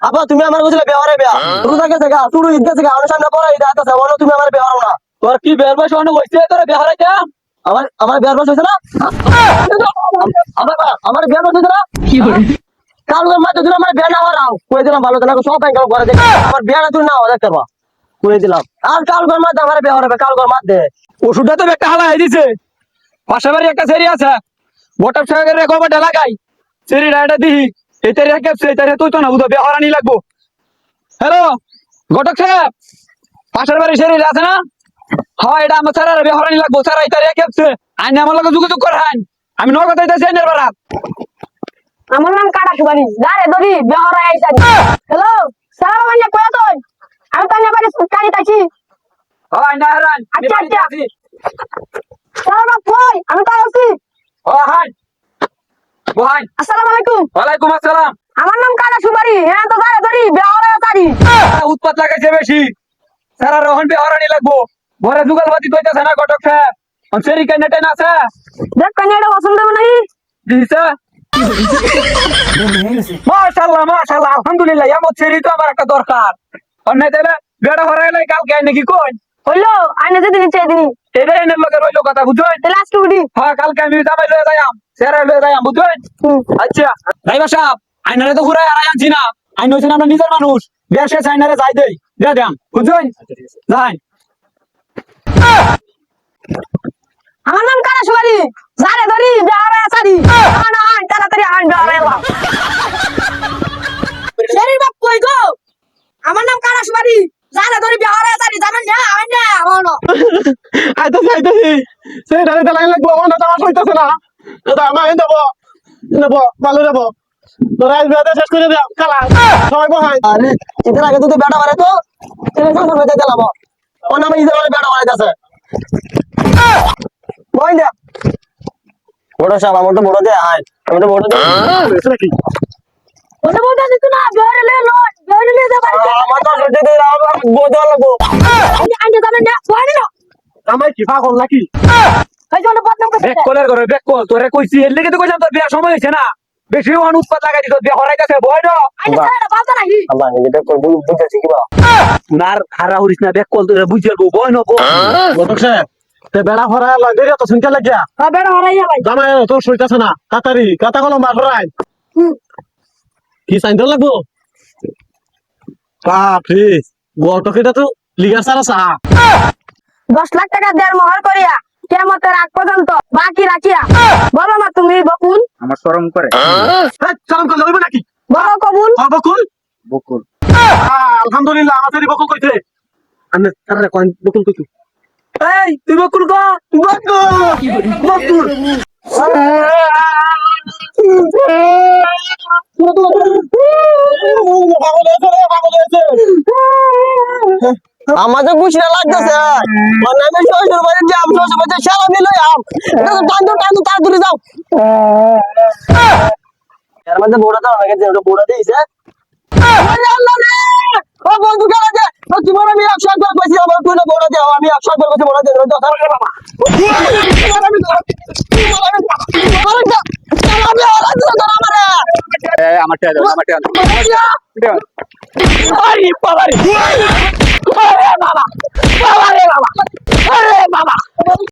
আপা তুমি আমার বুঝলে বেহারে বেয়া। শুরু ঈদ গেছে আমার সামনে পড়া ঈদ আছে বলো তুমি আমার না। তোর কি বের বয়স অনেক হয়েছে তোর বেহারাই যা আমার আমার বিয়ার বয়স হয়েছে না? আমার আমার বিয়ার বয়স হয়েছে না? কাল মাত্র দিলাম আমার বিয়া না হওয়ার দিলাম ভালো না সব ব্যাংক করে দেখে। আমার বিয়াটা তুই না হওয়া দেখতে কয়ে দিলাম। আর কাল ঘর মাত্র আমার বিয়া হবে কাল ঘর মাত দে। ওষুধটা তো একটা হালাই দিছে। পাশে বাড়ি একটা সেরি আছে। গোটা সাগরের রেকর্ডটা লাগাই। সেরি রায়টা দিহি। কেপছে এই তুই তো না বুঝো বেহরানি লাগবো। হ্যালো ঘটক সাহেব পাশের বাড়ি সেরি আছে না? হয় এটা আমার স্যার বেহরানি লাগবো। স্যার তারি কেপছে আইনে আমার লগে যোগাযোগ করে হান আমি আইতাছি আইনের বারাত আমার নাম কাটা সুবানি গারে দড়ি বেহরা আইসানি হ্যালো সালাম মানে কয়া তো আমি তানে বাড়ি কালি হয় না হারান আমি আচ্ছা, বাড়িতে আচ্ছা। আছি। সালাম কই? আমি তো আছি। ও হাই বহাই। আসসালামু আলাইকুম। ওয়ালাইকুম আসসালাম। আমার নাম হ্যাঁ তো বেহরা উৎপাত লাগাইছে বেশি। সারা রোহন বেহরানি লাগবো। কইতাছে না দেখ পছন্দ মাশাআল্লাহ মাশাআল্লাহ আলহামদুলিল্লাহ সেরি তো আমার একটা দরকার। অন্য তাহলে বেড়া হরাইলে কালকে আই নাকি কই হইল আইনে যেদিন ইচ্ছে দিনি এটা এনে লগে রইল কথা বুঝছেন তাহলে আজকে উঠি। হ্যাঁ কালকে আমি জামাই লয়ে যাইম সেরা লয়ে যাইম বুঝছেন আচ্ছা ড্রাইভার সাহেব আইনারে তো ঘুরাই আর আনছি না। আইন হইছেন আমরা নিজের মানুষ। বিয়ার শেষ আইনারে যাই দেই দে দাম বুঝছেন যাই আমার নাম কাটা সুবানি গারে দড়ি বেহরা আইসানি আন আন তাড়াতাড়ি আন বেহরা এলাম শরীর বাপ কই গো আমার নাম কাটা সুবানি গারে দড়ি বেহরা আইসানি জানেন না আন না আমার আইতো আইতাছি সেই ডালে ডালাই লাগবো আমার না আমার হইতাছে না। দাদা আমার দেব নেব ভালো দেব তোরা আজ বিয়াতে শেষ করে দাও কালা সবাই বহাই। আরে ঈদের আগে তো বেটা মারে তো ছেলে শ্বশুর বাড়িতে গেলাম ও নামে ঈদের বেটা মারাইতেছে বই দে। বড় সাহেব আমার তো বড় দে আয়। আমি তো বড় দে নাকি ওটা বলতে দিত না বেহরে লে লো বেহরে লে দে আমার তো সত্যি দে আমার লাগবো আন্টি না না আমার কি পাগল নাকি? এই জন্য বদনাম করতে ব্যাক কলের ঘরে ব্যাক কল তোরে কইছি এর লেগে তো কইলাম তোর বিয়ার সময় হইছে না। বেশি ওয়ান উৎপাত লাগাই দিত বিয়া হরাইতাছে বয় না আন্টি সারা নাকি? আল্লাহ নার হারা হরিস না ব্যাক কল তোরে বদক সাহেব তে বেড়া লাগে তো লাগিয়া? হ্যাঁ বেড়া হরাইয়া ভাই। জামাই তোর না কাতারি কাতা কলম বার ফরাই কি সাইন লাগবো? বাপরে গটকেটা তো লিগার সারা সা দশ লাখ টাকা দেড় মহর করিয়া কেমতের আগ পর্যন্ত বাকি রাখিয়া বলো না তুমি বকুল? আমার শরম করে। করে যাবে নাকি? বলো কবুল। হ্যাঁ বকুল। বকুল। আলহামদুলিল্লাহ আমাদের বকুল কইছে। আমি বকুল এই তুই বকুল কো? বকুল। বকুল। আমাদের বুঝনা লাগতেছে। মানে আমি শ্বশুর বাড়ি যাম শ্বশুর বাড়ি সারা দিল আম। টান্দু টান্দু তাড়াতাড়ি যাও। এর মধ্যে বোড়া দাও নাকি যে দিয়েছে। আরে আল্লাহ রে! ও বন্ধু গেল যে ও তোমার আমি একশো একবার কইছি আমার তুই না বোড়া দাও আমি একশো একবার কইছি বোড়া দাও বাবা। আমার টেয়া দাও আরে পালাই আরে বাবা বাবা রে বাবা আরে বাবা